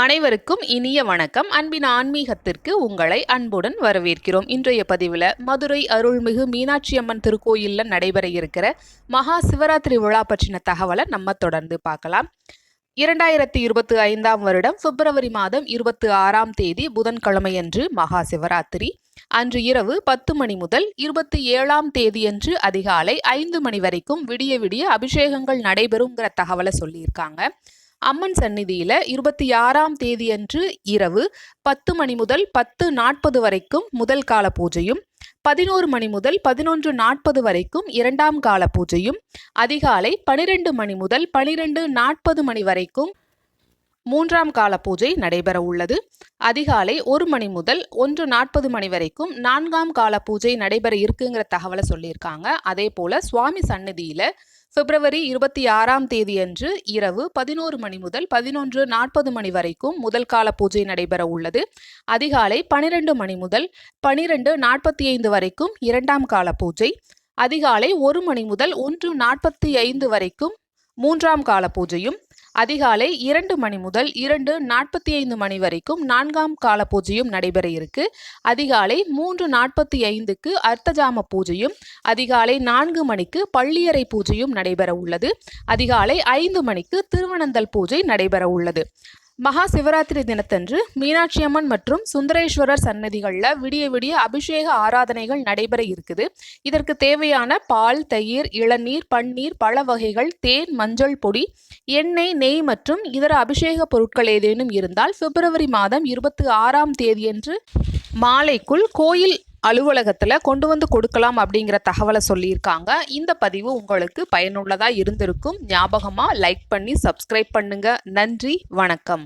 அனைவருக்கும் இனிய வணக்கம். அன்பின் ஆன்மீகத்திற்கு உங்களை அன்புடன் வரவேற்கிறோம். இன்றைய பதிவில் மதுரை அருள்மிகு மீனாட்சி அம்மன் திருக்கோயிலில் நடைபெற இருக்கிற மகா சிவராத்திரி விழா பற்றின தகவலை நம்ம தொடர்ந்து பார்க்கலாம். இரண்டாயிரத்தி இருபத்தி ஐந்தாம் வருடம் பிப்ரவரி மாதம் இருபத்தி ஆறாம் தேதி புதன்கிழமையன்று மகா சிவராத்திரி. அன்று இரவு பத்து மணி முதல் இருபத்தி ஏழாம் தேதியன்று அதிகாலை ஐந்து மணி வரைக்கும் விடிய விடிய அபிஷேகங்கள் நடைபெறுங்கிற தகவலை சொல்லியிருக்காங்க. அம்மன் சந்நிதியில் இருபத்தி ஆறாம் தேதியன்று இரவு பத்து மணி முதல் பத்து நாற்பது வரைக்கும் முதல் கால பூஜையும் பதினோரு மணி முதல் பதினொன்று நாற்பது வரைக்கும் இரண்டாம் கால பூஜையும் அதிகாலை பனிரெண்டு மணி முதல் பனிரெண்டு நாற்பது மணி வரைக்கும் மூன்றாம் கால பூஜை நடைபெற உள்ளது. அதிகாலை ஒரு மணி முதல் ஒன்று நாற்பது மணி வரைக்கும் நான்காம் கால பூஜை நடைபெற இருக்குங்கிற தகவலை சொல்லியிருக்காங்க. அதே போல சுவாமி சன்னதியில பிப்ரவரி இருபத்தி ஆறாம் தேதியன்று இரவு பதினோரு மணி முதல் பதினொன்று நாற்பது மணி வரைக்கும் முதல் கால பூஜை நடைபெற உள்ளது. அதிகாலை பனிரெண்டு மணி முதல் பனிரெண்டு நாற்பத்தி ஐந்து வரைக்கும் இரண்டாம் கால பூஜை. அதிகாலை ஒரு மணி முதல் ஒன்று நாற்பத்தி ஐந்து வரைக்கும் மூன்றாம் கால பூஜையும் அதிகாலை இரண்டு மணி முதல் இரண்டு நாற்பத்தி ஐந்து மணி வரைக்கும் நான்காம் கால பூஜையும் நடைபெற இருக்கு. அதிகாலை மூன்று நாற்பத்தி ஐந்துக்கு அர்த்தஜாம பூஜையும் அதிகாலை நான்கு மணிக்கு பள்ளியறை பூஜையும் நடைபெற உள்ளது. அதிகாலை ஐந்து மணிக்கு திருவனந்தல் பூஜை நடைபெற உள்ளது. மகா சிவராத்திரி தினத்தன்று மீனாட்சி அம்மன் மற்றும் சுந்தரேஸ்வரர் சன்னதிகளில் விடிய விடிய அபிஷேக ஆராதனைகள் நடைபெற இருக்குது. இதற்கு தேவையான பால் தயிர் இளநீர் பன்னீர் பழ வகைகள் தேன் மஞ்சள் பொடி எண்ணெய் நெய் மற்றும் இதர அபிஷேக பொருட்கள் ஏதேனும் இருந்தால் பிப்ரவரி மாதம் இருபத்தி ஆறாம் தேதியன்று மாலைக்குள் கோயில் அலுவலகத்தில் கொண்டு வந்து கொடுக்கலாம் அப்படிங்கிற தகவலை சொல்லியிருக்காங்க. இந்த பதிவு உங்களுக்கு பயனுள்ளதாக இருந்திருக்கும். ஞாபகமாக லைக் பண்ணி சப்ஸ்கிரைப் பண்ணுங்கள் நன்றி வணக்கம்.